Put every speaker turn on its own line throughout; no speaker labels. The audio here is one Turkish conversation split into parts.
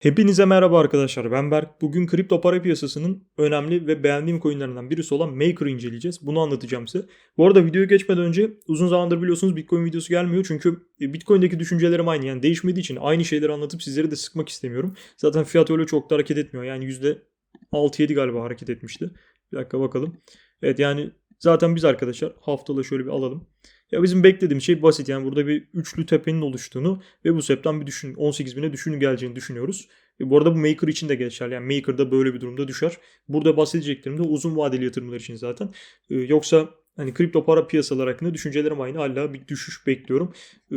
Hepinize merhaba arkadaşlar. Ben Berk. Bugün kripto para piyasasının önemli ve beğendiğim coinlerinden birisi olan Maker'ı inceleyeceğiz. Bunu anlatacağım size. Bu arada videoya geçmeden önce uzun zamandır biliyorsunuz Bitcoin videosu gelmiyor. Çünkü e, Bitcoin'deki düşüncelerim aynı. Yani değişmediği için aynı şeyleri anlatıp sizleri de sıkmak istemiyorum. Zaten fiyat öyle çok da hareket etmiyor. Yani %6-7 galiba hareket etmişti. Bir dakika bakalım. Evet yani zaten biz arkadaşlar haftalığı şöyle bir alalım. Ya bizim beklediğim şey basit yani burada bir üçlü tepenin oluştuğunu ve bu sebepten bir düşün 18 bine düşünün geleceğini düşünüyoruz. E bu arada bu Maker için de geçerli. Yani Maker da böyle bir durumda düşer. Burada bahsedeceklerim de uzun vadeli yatırımlar için zaten. E, yoksa hani kripto para piyasaları hakkında düşüncelerim aynı. Hala bir düşüş bekliyorum. E,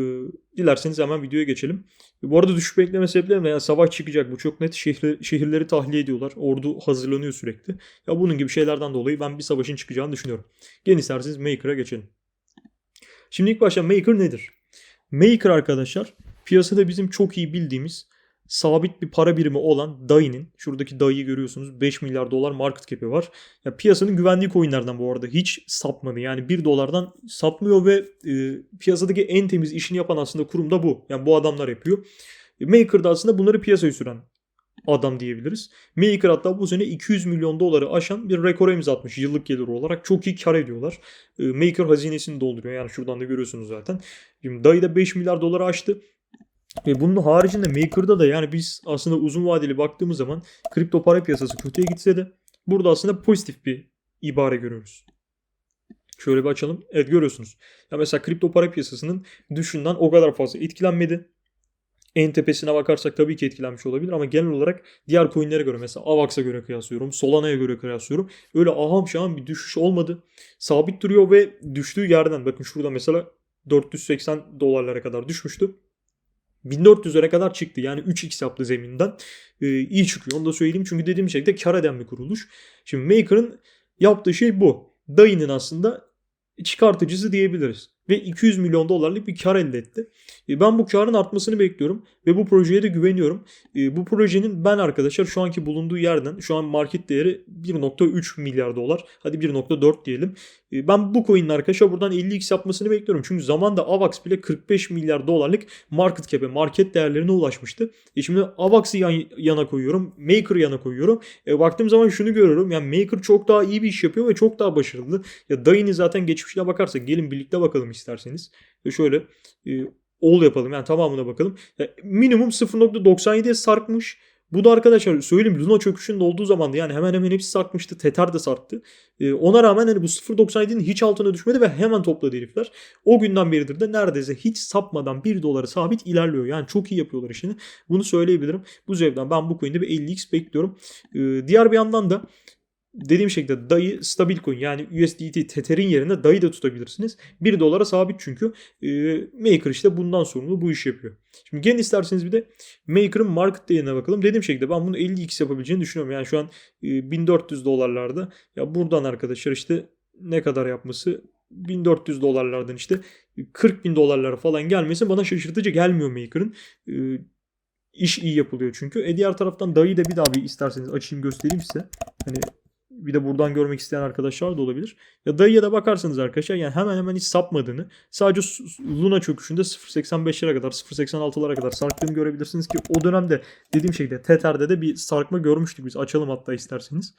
dilerseniz hemen videoya geçelim. E, bu arada düşüş bekleme sebeplerim de yani savaş çıkacak. Bu çok net. Şehri, şehirleri tahliye ediyorlar. Ordu hazırlanıyor sürekli. Ya bunun gibi şeylerden dolayı ben bir savaşın çıkacağını düşünüyorum. Gelin isterseniz Maker'a geçelim. Şimdi ilk başta Maker nedir? Maker arkadaşlar piyasada bizim çok iyi bildiğimiz sabit bir para birimi olan DAI'nin şuradaki DAI'yi görüyorsunuz 5 milyar dolar market cap'i var. Ya piyasanın güvendiği coinlerden bu arada hiç sapmadı. Yani 1 dolardan sapmıyor ve e, piyasadaki en temiz işini yapan aslında kurum da bu. Yani bu adamlar yapıyor. E, Maker da aslında bunları piyasaya süren adam diyebiliriz. Maker hatta bu sene 200 milyon doları aşan bir rekora imza atmış yıllık gelir olarak. Çok iyi kar ediyorlar. E, Maker hazinesini dolduruyor. Yani şuradan da görüyorsunuz zaten. Şimdi DAI da 5 milyar doları aştı. Ve bunun haricinde Maker'da da yani biz aslında uzun vadeli baktığımız zaman kripto para piyasası kötüye gitse de burada aslında pozitif bir ibare görüyoruz. Şöyle bir açalım. Evet görüyorsunuz. Ya mesela kripto para piyasasının düşünden o kadar fazla etkilenmedi. En tepesine bakarsak tabii ki etkilenmiş olabilir ama genel olarak diğer coinlere göre mesela Avax'a göre kıyaslıyorum, Solana'ya göre kıyaslıyorum. Öyle aham şaham bir düşüş olmadı. Sabit duruyor ve düştüğü yerden bakın şurada mesela 480 dolarlara kadar düşmüştü. 1400'lere kadar çıktı. Yani 3x yaptı zeminden. Ee, iyi çıkıyor. Onu da söyleyeyim. Çünkü dediğim şekilde kar eden bir kuruluş. Şimdi Maker'ın yaptığı şey bu. DAI'nin aslında çıkartıcısı diyebiliriz. Ve 200 milyon dolarlık bir kar elde etti. E, ben bu karın artmasını bekliyorum ve bu projeye de güveniyorum. E, bu projenin ben arkadaşlar şu anki bulunduğu yerden şu an market değeri 1.3 milyar dolar. Hadi 1.4 diyelim. E, ben bu coin'in arkadaşlar buradan 50x yapmasını bekliyorum. Çünkü zamanda AVAX bile 45 milyar dolarlık market cap'e, market değerlerine ulaşmıştı. E şimdi AVAX'ı yan, yana koyuyorum. Maker'ı yana koyuyorum. E, baktığım zaman şunu görüyorum. Yani Maker çok daha iyi bir iş yapıyor ve çok daha başarılı. Ya DAI'nin zaten geçmişine bakarsak gelin birlikte bakalım isterseniz. Ve şöyle e, all yapalım yani tamamına bakalım. Ya, minimum 0.97'ye sarkmış. Bu da arkadaşlar söyleyeyim Luna çöküşünün olduğu zaman da yani hemen hemen hepsi sarkmıştı. Tether de sarktı. Ee, ona rağmen hani bu 0.97'nin hiç altına düşmedi ve hemen topladı herifler. O günden beridir de neredeyse hiç sapmadan 1 dolara sabit ilerliyor. Yani çok iyi yapıyorlar işini. Bunu söyleyebilirim. Bu zevkten ben bu coin'de bir 50x bekliyorum. Ee, diğer bir yandan da dediğim şekilde DAI stabil coin yani USDT Tether'in yerine DAI da tutabilirsiniz. 1 dolara sabit çünkü. E, Maker işte bundan sorumlu bu iş yapıyor. Şimdi gelin isterseniz bir de Maker'ın market değerine bakalım. Dediğim şekilde ben bunu 50x yapabileceğini düşünüyorum. Yani şu an e, 1400 dolarlarda. Ya buradan arkadaşlar işte ne kadar yapması 1400 dolarlardan işte 40 bin dolarlara falan gelmesi bana şaşırtıcı gelmiyor Maker'ın. E, iş iyi yapılıyor çünkü. E diğer taraftan DAI'yi de bir daha bir isterseniz açayım göstereyim size. Hani bir de buradan görmek isteyen arkadaşlar da olabilir. Ya dayıya da bakarsanız arkadaşlar yani hemen hemen hiç sapmadığını sadece Luna çöküşünde 0.85'lere kadar 0.86'lara kadar sarktığını görebilirsiniz ki o dönemde dediğim şekilde Tether'de de bir sarkma görmüştük biz. Açalım hatta isterseniz.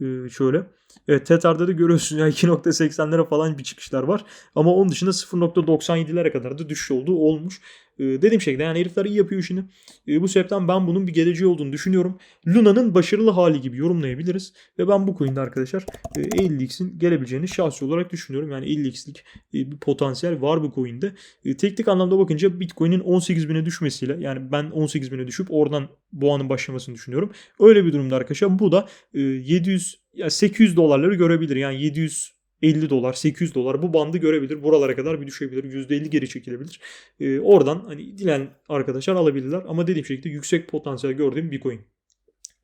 Ee, şöyle. Evet Tether'de de görüyorsunuz yani 2.80'lere falan bir çıkışlar var. Ama onun dışında 0.97'lere kadar da düşüş olduğu olmuş. Ee, dediğim şekilde yani herifler iyi yapıyor işini. Ee, bu sebepten ben bunun bir geleceği olduğunu düşünüyorum. Luna'nın başarılı hali gibi yorumlayabiliriz. Ve ben bu coin'de arkadaşlar e, 50x'in gelebileceğini şahsi olarak düşünüyorum. Yani 50x'lik e, bir potansiyel var bu coin'de. E, teknik anlamda bakınca Bitcoin'in 18.000'e düşmesiyle yani ben 18.000'e düşüp oradan boğanın başlamasını düşünüyorum. Öyle bir durumda arkadaşlar bu da e, 700 ya 800 dolarları görebilir. Yani 700 50 dolar, 800 dolar bu bandı görebilir. Buralara kadar bir düşebilir. %50 geri çekilebilir. Ee, oradan hani dilen arkadaşlar alabilirler. Ama dediğim şekilde yüksek potansiyel gördüğüm bir coin.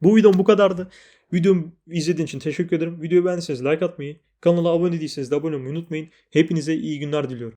Bu videom bu kadardı. Videomu izlediğiniz için teşekkür ederim. Videoyu beğendiyseniz like atmayı, kanala abone değilseniz de abone olmayı unutmayın. Hepinize iyi günler diliyorum.